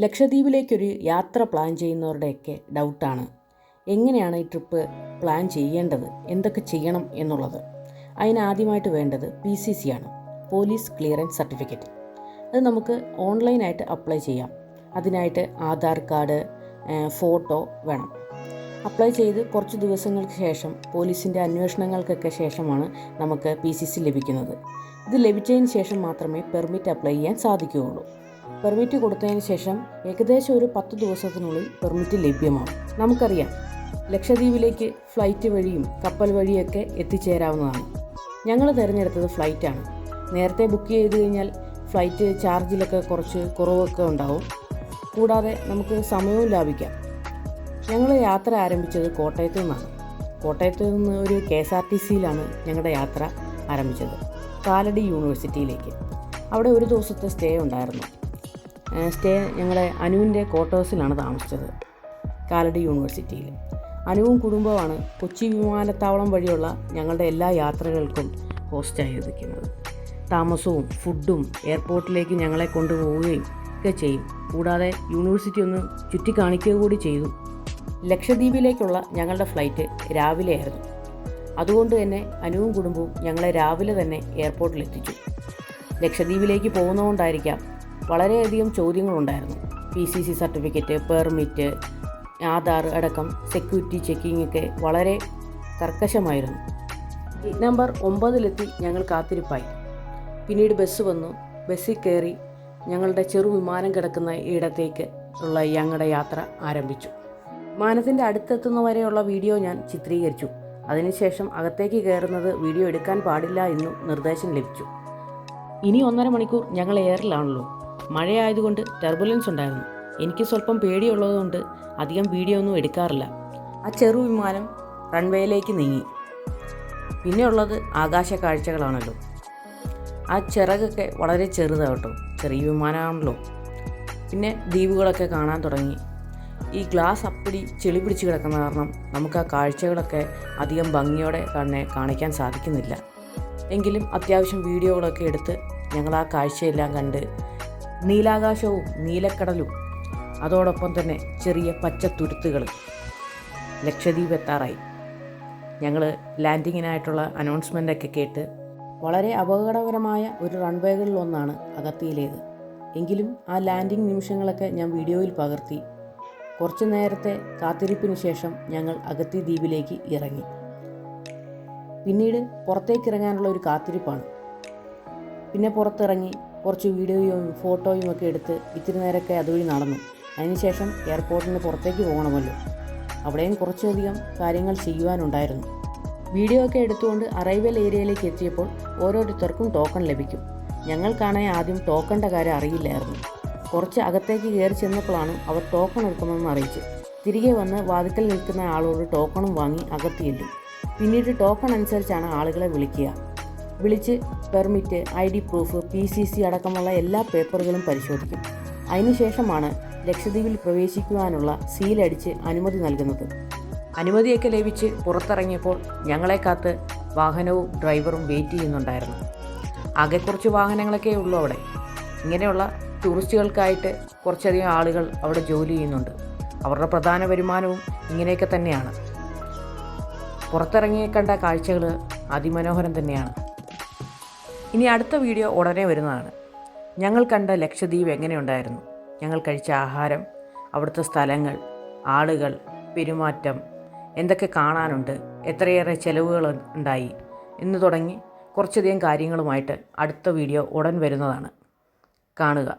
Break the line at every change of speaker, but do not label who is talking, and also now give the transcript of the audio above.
ലക്ഷദ്വീപിലേക്കൊരു യാത്ര പ്ലാൻ ചെയ്യുന്നവരുടെയൊക്കെ ഡൗട്ടാണ്. എങ്ങനെയാണ് ഈ ട്രിപ്പ് പ്ലാൻ ചെയ്യേണ്ടത്? എന്തൊക്കെ ചെയ്യണം എന്നുള്ളത്? അതിനാദ്യമായിട്ട് വേണ്ടത് പി സി സി ആണ്. Police clearance certificate. അത് നമുക്ക് ഓൺലൈനായിട്ട് അപ്ലൈ ചെയ്യാം. അതിനായിട്ട് ആധാർ കാർഡ് ഫോട്ടോ വേണം. അപ്ലൈ ചെയ്ത് കുറച്ച് ദിവസങ്ങൾക്ക് ശേഷം പോലീസിന്റെ അന്വേഷണങ്ങൾക്കൊക്കെ ശേഷമാണ് നമുക്ക് പി സി സി ലഭിക്കുന്നത്. ഇത് ലഭിച്ചതിന് ശേഷം മാത്രമേ പെർമിറ്റ് അപ്ലൈ ചെയ്യാൻ സാധിക്കുകയുള്ളൂ. പെർമിറ്റ് കൊടുത്തതിന് ശേഷം ഏകദേശം ഒരു പത്ത് ദിവസത്തിനുള്ളിൽ പെർമിറ്റ് ലഭ്യമാണ്. നമുക്കറിയാം ലക്ഷദ്വീപിലേക്ക് ഫ്ലൈറ്റ് വഴിയും കപ്പൽ വഴിയൊക്കെ എത്തിച്ചേരാവുന്നതാണ്. ഞങ്ങൾ തിരഞ്ഞെടുത്തത് ഫ്ലൈറ്റാണ്. നേരത്തെ ബുക്ക് ചെയ്ത് കഴിഞ്ഞാൽ ഫ്ലൈറ്റ് ചാർജിലൊക്കെ കുറച്ച് കുറവൊക്കെ ഉണ്ടാവും. കൂടാതെ നമുക്ക് സമയവും ലാഭിക്കാം. ഞങ്ങൾ യാത്ര ആരംഭിച്ചത് കോട്ടയത്തു നിന്നാണ്. കോട്ടയത്തു നിന്ന് ഒരു കെ എസ് ആർ ടി സിയിലാണ് ഞങ്ങളുടെ യാത്ര ആരംഭിച്ചത്. കാലടി യൂണിവേഴ്സിറ്റിയിലേക്ക്. അവിടെ ഒരു ദിവസത്തെ സ്റ്റേ ഉണ്ടായിരുന്നു. സ്റ്റേ ഞങ്ങളെ അനുവിന്റെ ക്വാർട്ടേഴ്സിലാണ് താമസിച്ചത് കാലടി യൂണിവേഴ്സിറ്റിയിൽ. അനുവും കുടുംബമാണ് കൊച്ചി വിമാനത്താവളം വഴിയുള്ള ഞങ്ങളുടെ എല്ലാ യാത്രകൾക്കും ഹോസ്റ്റായി ഇരിക്കുന്നത് താമസവും ഫുഡും എയർപോർട്ടിലേക്ക് ഞങ്ങളെ കൊണ്ടുപോവുകയും ഒക്കെ ചെയ്യും. കൂടാതെ യൂണിവേഴ്സിറ്റി ഒന്ന് ചുറ്റിക്കാണിക്കുക കൂടി ചെയ്തു. ലക്ഷദ്വീപിലേക്കുള്ള ഞങ്ങളുടെ ഫ്ലൈറ്റ് രാവിലെയായിരുന്നു. അതുകൊണ്ട് തന്നെ അനുവും കുടുംബവും ഞങ്ങളെ രാവിലെ തന്നെ എയർപോർട്ടിൽ എത്തിച്ചു ലക്ഷദ്വീപിലേക്ക് പോകുന്നതുകൊണ്ടായിരിക്കാം വളരെയധികം ചോദ്യങ്ങളുണ്ടായിരുന്നു. P C C certificate permit Aadhaar അടക്കം സെക്യൂരിറ്റി ചെക്കിംഗ് ഒക്കെ വളരെ കർക്കശമായിരുന്നു. ഗേറ്റ് നമ്പർ ഒമ്പതിലെത്തി ഞങ്ങൾ കാത്തിരിപ്പായി. പിന്നീട് ബസ് വന്നു. ബസ്സിൽ കയറി ഞങ്ങളുടെ ചെറു വിമാനം കിടക്കുന്ന ഇടത്തേക്ക് ഉള്ള ഞങ്ങളുടെ യാത്ര ആരംഭിച്ചു. വിമാനത്തിന്റെ അടുത്തെത്തുന്ന വരെയുള്ള വീഡിയോ ഞാൻ ചിത്രീകരിച്ചു. അതിനുശേഷം അകത്തേക്ക് കയറുന്നത് വീഡിയോ എടുക്കാൻ പാടില്ല എന്നും നിർദ്ദേശം ലഭിച്ചു. ഇനി ഒന്നര മണിക്കൂർ ഞങ്ങൾ എയറിലാണല്ലോ മഴയായതുകൊണ്ട് ടെർബുലൻസ് ഉണ്ടായിരുന്നു. എനിക്ക് സ്വല്പം പേടിയുള്ളതുകൊണ്ട് അധികം വീഡിയോ ഒന്നും എടുക്കാറില്ല. ആ ചെറു വിമാനം റൺവേയിലേക്ക് നീങ്ങി. പിന്നെയുള്ളത് ആകാശ കാഴ്ചകളാണല്ലോ. ആ ചിറകൊക്കെ വളരെ ചെറുതാണ് ചെറിയ വിമാനമാണല്ലോ പിന്നെ ദ്വീപുകളൊക്കെ കാണാൻ തുടങ്ങി. ഈ ഗ്ലാസ് അപ്പടി ചെളി പിടിച്ച് കിടക്കുന്ന കാരണം നമുക്ക് ആ കാഴ്ചകളൊക്കെ അധികം ഭംഗിയോടെ തന്നെ കാണിക്കാൻ സാധിക്കുന്നില്ല. എങ്കിലും അത്യാവശ്യം വീഡിയോകളൊക്കെ എടുത്ത് ഞങ്ങൾ ആ കാഴ്ചയെല്ലാം കണ്ട് നീലാകാശവും നീലക്കടലും. അതോടൊപ്പം തന്നെ ചെറിയ പച്ച തുരുത്തുകൾ ലക്ഷദ്വീപ് എത്താറായി. ഞങ്ങൾ ലാൻഡിങ്ങിനായിട്ടുള്ള അനൗൺസ്മെന്റൊക്കെ കേട്ട് വളരെ അപകടകരമായ ഒരു റൺവേകളിലൊന്നാണ് അഗത്തിയിലേത്. എങ്കിലും ആ ലാൻഡിംഗ് നിമിഷങ്ങളൊക്കെ ഞാൻ വീഡിയോയിൽ പകർത്തി. കുറച്ചു നേരത്തെ കാത്തിരിപ്പിന് ശേഷം ഞങ്ങൾ അഗത്തി ദ്വീപിലേക്ക് ഇറങ്ങി. പിന്നീട് പുറത്തേക്ക് ഇറങ്ങാനുള്ള ഒരു കാത്തിരിപ്പാണ്. പിന്നെ പുറത്തിറങ്ങി കുറച്ച് വീഡിയോയും ഫോട്ടോയും ഒക്കെ എടുത്ത് ഇത്തിരി നേരമൊക്കെ അതുവഴി നടന്നു. അതിനുശേഷം എയർപോർട്ടിന് പുറത്തേക്ക് പോകണമല്ലോ. അവിടെയും കുറച്ചധികം കാര്യങ്ങൾ ചെയ്യുവാനുണ്ടായിരുന്നു. വീഡിയോ ഒക്കെ എടുത്തുകൊണ്ട് അറൈവൽ ഏരിയയിലേക്ക് എത്തിയപ്പോൾ ഓരോരുത്തർക്കും ടോക്കൺ ലഭിക്കും. ഞങ്ങൾക്കാണെങ്കിൽ ആദ്യം ടോക്കണിന്റെ കാര്യം അറിയില്ലായിരുന്നു. കുറച്ച് അകത്തേക്ക് കയറി ചെന്നപ്പോഴാണ് അവർ ടോക്കൺ എടുക്കണമെന്ന് അറിയിച്ച് തിരികെ വന്ന് വാതിക്കൽ നിൽക്കുന്ന ആളോട് ടോക്കണും വാങ്ങി അകത്ത് പിന്നീട് ടോക്കൺ അനുസരിച്ചാണ് ആളുകളെ വിളിക്കുക. വിളിച്ച് permit I D proof P C C അടക്കമുള്ള എല്ലാ പേപ്പറുകളും പരിശോധിക്കും. അതിനുശേഷമാണ് ലക്ഷദ്വീപിൽ പ്രവേശിക്കുവാനുള്ള സീലടിച്ച് അനുമതി നൽകുന്നത്. അനുമതിയൊക്കെ ലഭിച്ച് പുറത്തിറങ്ങിയപ്പോൾ ഞങ്ങളെ കാത്ത് വാഹനവും ഡ്രൈവറും വെയിറ്റ് ചെയ്യുന്നുണ്ടായിരുന്നു. ആകെ കുറച്ച് വാഹനങ്ങളൊക്കെ ഉള്ളൂ അവിടെ. ഇങ്ങനെയുള്ള ടൂറിസ്റ്റുകൾക്കായിട്ട് കുറച്ചധികം ആളുകൾ അവിടെ ജോലി ചെയ്യുന്നുണ്ട്. അവരുടെ പ്രധാന വരുമാനവും ഇങ്ങനെയൊക്കെ തന്നെയാണ്. പുറത്തിറങ്ങി കണ്ട കാഴ്ചകൾ അതിമനോഹരം തന്നെയാണ്. ഇനി അടുത്ത വീഡിയോ ഉടനെ വരുന്നതാണ്. ഞങ്ങൾ കണ്ട ലക്ഷദ്വീപ് എങ്ങനെയുണ്ടായിരുന്നു? ഞങ്ങൾ കഴിച്ച ആഹാരം അവിടുത്തെ സ്ഥലങ്ങൾ ആളുകൾ പെരുമാറ്റം എന്തൊക്കെ കാണാനുണ്ട് എത്രയേറെ ചെലവുകൾ ഉണ്ടായി എന്ന് തുടങ്ങി കുറച്ചധികം കാര്യങ്ങളുമായിട്ട് അടുത്ത വീഡിയോ ഉടൻ വരുന്നതാണ്. കാണുക.